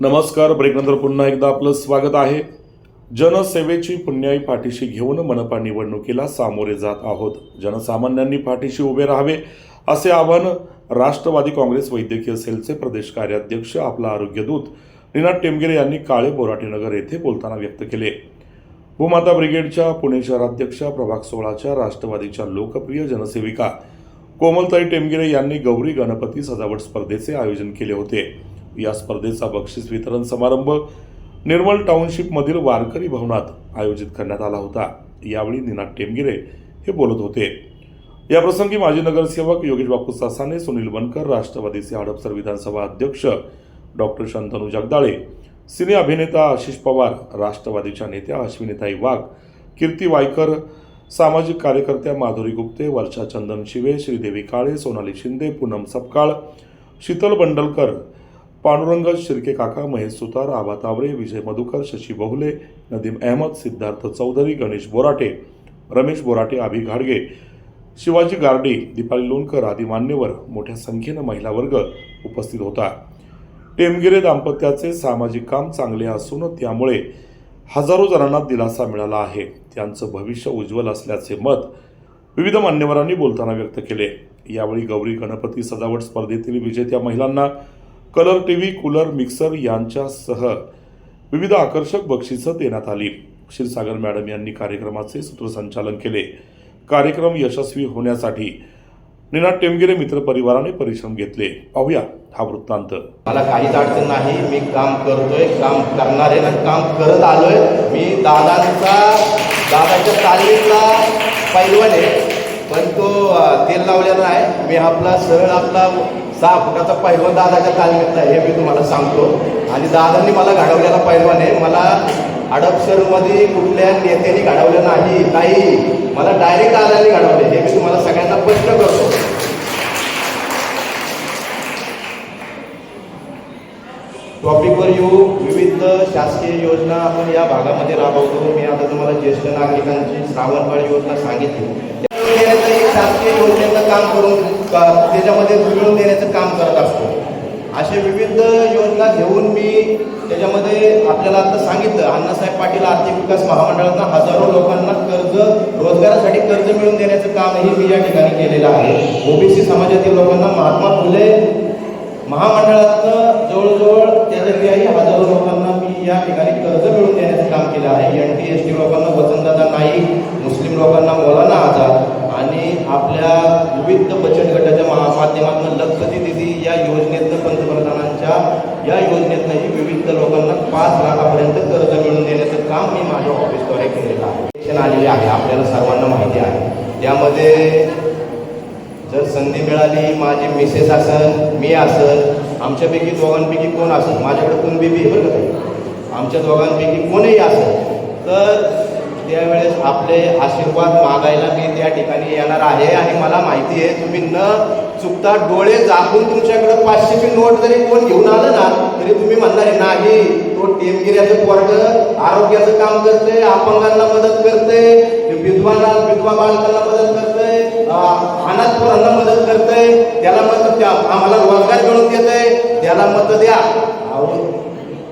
नमस्कार. ब्रेकनंतर पुन्हा एकदा आपलं स्वागत आहे. जनसेवेची पुण्याई पाठीशी घेऊन मनपा निवडणुकीला सामोरे जात आहोत. जनसामान्यांनी पाठीशी उभे राहावे असे आवाहन राष्ट्रवादी काँग्रेस वैद्यकीय सेलचे प्रदेश कार्याध्यक्ष आपला आरोग्यदूत रीना टेमगिरे यांनी काळे बोराटीनगर येथे बोलताना व्यक्त केले. भूमाता ब्रिगेडच्या पुणे शहराध्यक्षा प्रभाग सोळाच्या राष्ट्रवादीच्या लोकप्रिय जनसेविका कोमलताई टेमगिरे यांनी गौरी गणपती सजावट स्पर्धेचे आयोजन केले होते. या स्पर्धेचा बक्षीस वितरण समारंभ निर्मल टाउनशिपमधील वारकरी भवनात आयोजित करण्यात आला होता. यावेळी निनाद टेमगिरे हे बोलत होते. या प्रसंगी माजी नगरसेवक योगेश बापू सासाने सुनील बनकर राष्ट्रवादीचे हडपसर विधानसभा अध्यक्ष डॉक्टर शंतनू जगदाळे सिने अभिनेता आशिष पवार राष्ट्रवादीच्या नेत्या अश्विनीताई वाघ कीर्ती वायकर सामाजिक कार्यकर्त्या माधुरी गुप्ते वर्षा चंदन शिवे श्रीदेवी काळे सोनाली शिंदे पूनम सपकाळ शीतल बंडलकर पांडुरंग शिर्के काका महेश सुतार आबा तावरे विजय मधुकर शशी बहुले नदीम अहमद सिद्धार्थ चौधरी गणेश बोराटे रमेश बोराटे आभी घाडगे शिवाजी गार्डे दीपाली लोणकर आदी मान्यवर मोठ्या संख्येनं महिला वर्ग उपस्थित होता. टेमगिरे दाम्पत्याचे सामाजिक काम चांगले असून त्यामुळे हजारो जणांना दिलासा मिळाला आहे. त्यांचं भविष्य उज्ज्वल असल्याचे मत विविध मान्यवरांनी बोलताना व्यक्त केले. यावेळी गौरी गणपती सजावट स्पर्धेतील विजेत्या महिलांना colour T V cooler mixer यांच्यासह विविध आकर्षक बक्षिसं देण्यात आली. क्षीरसागर मॅडम यांनी कार्यक्रमाचे सूत्रसंचालन केले. कार्यक्रम यशस्वी होण्यासाठी निनाद टेमगिरे मित्र परिवाराने परिश्रम घेतले. पाहूया हा वृत्तांत. मला काहीच अडचण नाही. मी काम करतोय काम करणार आहे आणि काम करत आलोय. मी दादांचा दादाच्या तालमीतला पैलवान आहे. पण तो तेल लावलेला आहे. मी आपला सरळ आपला सहा फुटाचा पैलवान दादाच्या तालमीतला आहे हे मी तुम्हाला सांगतो. आणि दादांनी मला घडवलेला पैलवान आहे. मला हडपसरमध्ये कुठल्या नेत्यांनी घडवलं नाही काही मला डायरेक्ट दादांनी घडवले. हे मी तुम्हाला सगळ्यांना प्रश्न करतो. टॉपिकवर येऊ. विविध शासकीय योजना आपण या भागामध्ये राबवतो. मी आता तुम्हाला ज्येष्ठ नागरिकांची श्रावणबाळ योजना सांगितली. देण्याचं एक शासकीय योजनेचं काम करून त्याच्यामध्ये मिळवून देण्याचं काम करत असतो. असे विविध योजना घेऊन मी त्याच्यामध्ये आपल्याला आता सांगितलं अण्णासाहेब पाटील आर्थिक विकास महामंडळातनं हजारो लोकांना कर्ज रोजगारासाठी कर्ज मिळवून देण्याचं कामही मी या ठिकाणी केलेलं आहे. ओबीसी समाजातील लोकांना महात्मा फुले महामंडळातनं जवळजवळ त्याच्यातही हजारो लोकांना मी या ठिकाणी कर्ज मिळवून देण्याचं काम केलं आहे. एन टी एस टी लोकांना वसंतदादा नाईक मुस्लिम लोकांना मौलाना आपल्या विविध बचत गटाच्या मा माध्यमातून लखपती दिदी या योजनेतनं पंतप्रधानांच्या या योजनेतनंही विविध लोकांना पाच लाखापर्यंत कर्ज मिळवून देण्याचं काम मी माझ्या ऑफिसद्वारे केलेलं आहे. शिक्षण आलेले आहे आपल्याला सर्वांना माहिती आहे. त्यामध्ये जर संधी मिळाली माझी मिसेस असेल मी असेल आमच्यापैकी दोघांपैकी कोण असेल? माझ्याकडे कोण बेबी आहे बरं का आमच्या दोघांपैकी कोणही असेल तर त्यावेळेस आपले आशीर्वाद मागायला मी त्या ठिकाणी येणार आहे आणि मला माहिती आहे तुम्ही न चुकता डोळे झाकून तुमच्याकडे पाचशेची नोट जरी कोण घेऊन आलं ना तरी तुम्ही म्हणणार आहे नाही तो टेमगिऱ्याचं पोरग आरोग्याचं काम करते अपंगांना मदत करते विधवांना विधवा बालकांना मदत करते अं, अनाथ पोरांना मदत करते त्याला मत आम्हाला रोजगार मिळवून देते त्याला मत द्या.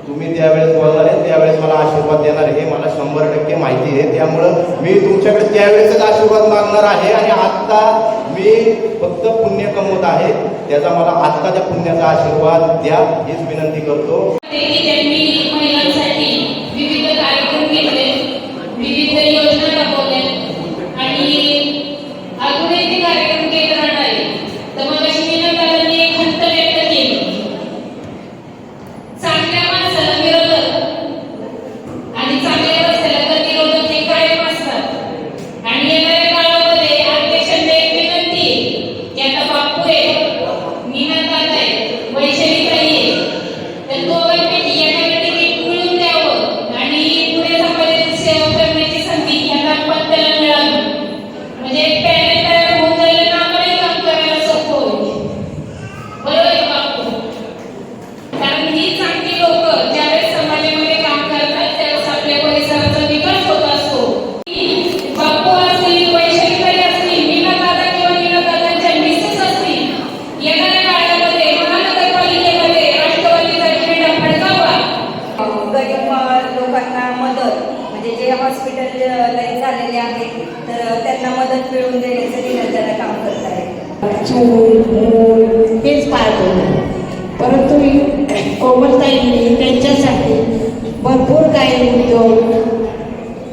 तुम्ही त्यावेळेस बोलणार आहे त्यावेळेस मला आशीर्वाद देणार आहे हे मला शंभर टक्के माहिती आहे. त्यामुळं मी तुमच्याकडे त्यावेळेसच आशीर्वाद मागणार आहे आणि आत्ता मी फक्त पुण्य कमवत आहे. त्याचा मला आत्ता त्या पुण्याचा आशीर्वाद द्या हीच विनंती करतो देखील त्यांनी महिलांसाठी विविध कार्यक्रम घेतले विविध योजना राबवल्या आणि अजूनही ते कार्यक्रम घेत राहणार आहे तर मग अशी विनंतांनी एक खंत व्यक्त केली चांगल्या माणसाला विरोधक आणि चांगल्या रस्त्याला गतिरोधक हे कायम असतात आणि येणाऱ्या काळामध्ये अध्यक्षांना एक विनंती आहे की आता बापू आहे मीनाताई आहे वैशालीताई आहे तर दोघांपैकी एकाला तिकीट मिळून द्यावं आणि पुढे समाजाची सेवा करण्याची संधी घ्यावी हॉस्पिटल लाईन झालेले आहे. तर त्यांना मदत मिळवून देण्याचं निरंतर काम करत आहे. चूल हेच पाळत होते परंतु कोमलताईंनी त्यांच्यासाठी भरपूर काही उद्योग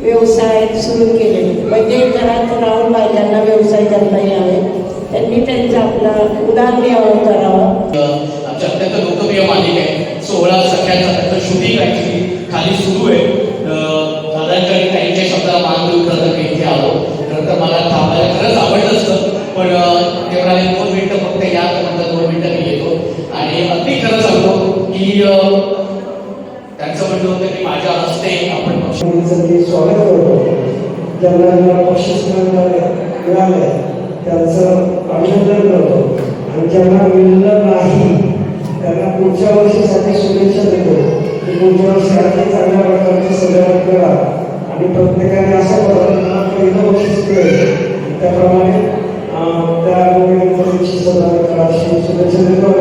व्यवसाय सुरू केले. म्हणजे घरात राहून महिलांना व्यवसाय करता यावे. त्यांनी त्यांचा आपला उदाहरण करावा. आमच्या अत्यंत लोकप्रिय मालिका आहे सोहळा सख्याचा त्याचं शूटिंग ॲक्च्युली खाली सुरू आहे अं, साधारणपणे काहींच्या शब्दाला मान देऊन खरं तर मी इथे आलो खरं तर मला थांबायला खरंच आवडलं असतं पण अं, ते म्हणाले दोन मिनटं फक्त या तर म्हणतात दोन मिनटं मी येतो आणि अगदी खरं सांगतो की अं, त्यांचं म्हणणं होतं की माझ्या हस्ते आपण मी स्वागत करतो. ज्यांना ज्यांना बक्षीस मिळाले त्यांचं अभिनंदन करतो. आणि ज्यांना मिळलं नाही त्यांना पुढच्या वर्षीसाठी शुभेच्छा देतो. की पुढच्या वर्षी आणखी चांगल्या प्रकारचे सजावट करा. आणि प्रत्येकाने असं करा पहिलं बक्षीस मिळेल त्याप्रमाणे त्या करा शुभेच्छा देतो.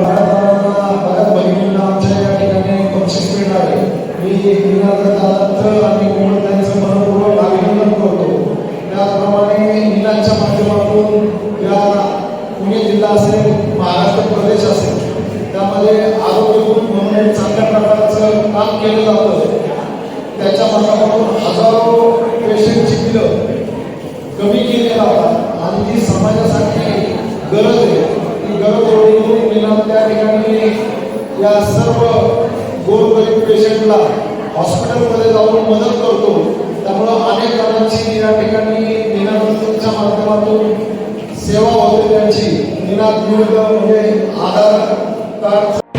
त्याच्या हजारो पेशंटची बिलं कमी केली जातात. आणि जी समाजासाठी गरज आहे. ती गरज ओळखून मीना त्या ठिकाणी या सर्व गोरगरीब पेशंटला हॉस्पिटलमध्ये जाऊन मदत करतो. त्यामुळं अनेक जणांची या ठिकाणी निनादच्या माध्यमातून सेवा होते त्यांची. निनाद म्हणजे आधार कार्ड